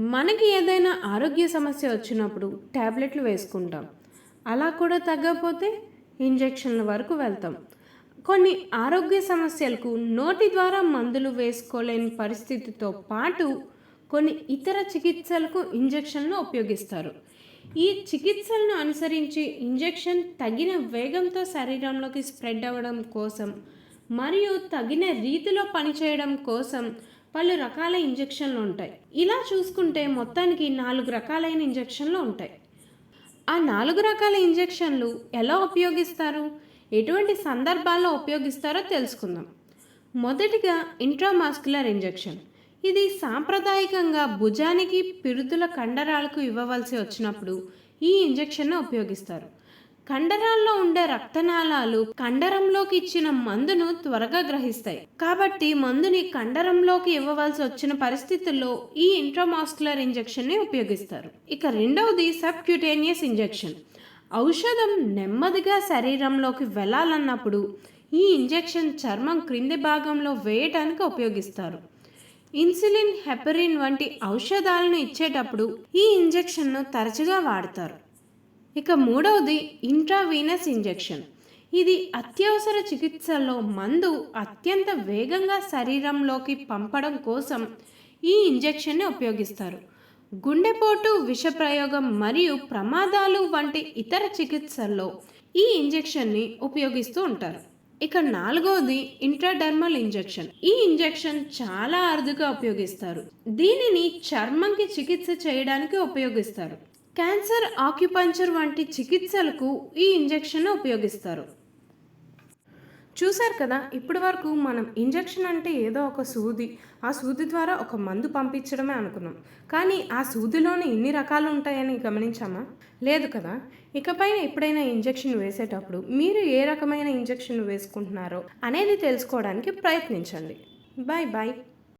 మనకి ఏదైనా ఆరోగ్య సమస్య వచ్చినప్పుడు ట్యాబ్లెట్లు వేసుకుంటాం. అలా కూడా తగ్గకపోతే ఇంజెక్షన్ల వరకు వెళ్తాం. కొన్ని ఆరోగ్య సమస్యలకు నోటి ద్వారా మందులు వేసుకోలేని పరిస్థితితో పాటు కొన్ని ఇతర చికిత్సలకు ఇంజెక్షన్లు ఉపయోగిస్తారు. ఈ చికిత్సలను అనుసరించి ఇంజెక్షన్ తగిన వేగంతో శరీరంలోకి స్ప్రెడ్ అవ్వడం కోసం మరియు తగిన రీతిలో పనిచేయడం కోసం పలు రకాల ఇంజెక్షన్లు ఉంటాయి. ఇలా చూసుకుంటే మొత్తానికి నాలుగు రకాలైన ఇంజెక్షన్లు ఉంటాయి. ఆ నాలుగు రకాల ఇంజెక్షన్లు ఎలా ఉపయోగిస్తారు? ఎటువంటి సందర్భాల్లో ఉపయోగిస్తారో తెలుసుకుందాం. మొదటిగా ఇంట్రామాస్కులర్ ఇంజెక్షన్ ఇది సాంప్రదాయకంగా భుజానికి పిరుదుల కండరాలకు ఇవ్వవలసి వచ్చినప్పుడు ఈ ఇంజెక్షన్ను ఉపయోగిస్తారు. కండరాల్లో ఉండే రక్తనాళాలు కండరంలోకి ఇచ్చిన మందును త్వరగా గ్రహిస్తాయి. కాబట్టి మందుని కండరంలోకి ఇవ్వవలసి వచ్చిన పరిస్థితుల్లో ఈ ఇంట్రామాస్కులర్ ఇంజెక్షన్ని ఉపయోగిస్తారు. ఇక రెండవది సబ్క్యూటేనియస్ ఇంజెక్షన్ ఔషధం నెమ్మదిగా శరీరంలోకి వెళ్ళాలన్నప్పుడు ఈ ఇంజెక్షన్ చర్మం క్రింది భాగంలో వేయటానికి ఉపయోగిస్తారు. ఇన్సులిన్ హెపరిన్ వంటి ఔషధాలను ఇచ్చేటప్పుడు ఈ ఇంజెక్షన్ను తరచుగా వాడతారు. ఇక మూడవది ఇంట్రావీనస్ ఇంజెక్షన్ ఇది అత్యవసర చికిత్సలో మందు అత్యంత వేగంగా శరీరంలోకి పంపడం కోసం ఈ ఇంజెక్షన్ని ఉపయోగిస్తారు. గుండెపోటు విషప్రయోగం మరియు ప్రమాదాలు వంటి ఇతర చికిత్సల్లో ఈ ఇంజెక్షన్ని ఉపయోగిస్తూ ఉంటారు. ఇక నాలుగవది ఇంట్రాడర్మల్ ఇంజెక్షన్ ఈ ఇంజెక్షన్ చాలా అరుదుగా ఉపయోగిస్తారు. దీనిని చర్మంకి చికిత్స చేయడానికి ఉపయోగిస్తారు. క్యాన్సర్ ఆక్యుపంచర్ వంటి చికిత్సలకు ఈ ఇంజెక్షన్ ఉపయోగిస్తారు. చూశారు కదా ఇప్పటి వరకు మనం ఇంజెక్షన్ అంటే ఏదో ఒక సూది ఆ సూది ద్వారా ఒక మందు పంపించడమే అనుకున్నాం. కానీ ఆ సూదిలోనే ఇన్ని రకాలు ఉంటాయని గమనించామా? లేదు కదా. ఇకపైన ఎప్పుడైనా ఇంజెక్షన్ వేసేటప్పుడు మీరు ఏ రకమైన ఇంజెక్షన్ వేసుకుంటున్నారో అనేది తెలుసుకోవడానికి ప్రయత్నించండి. Bye bye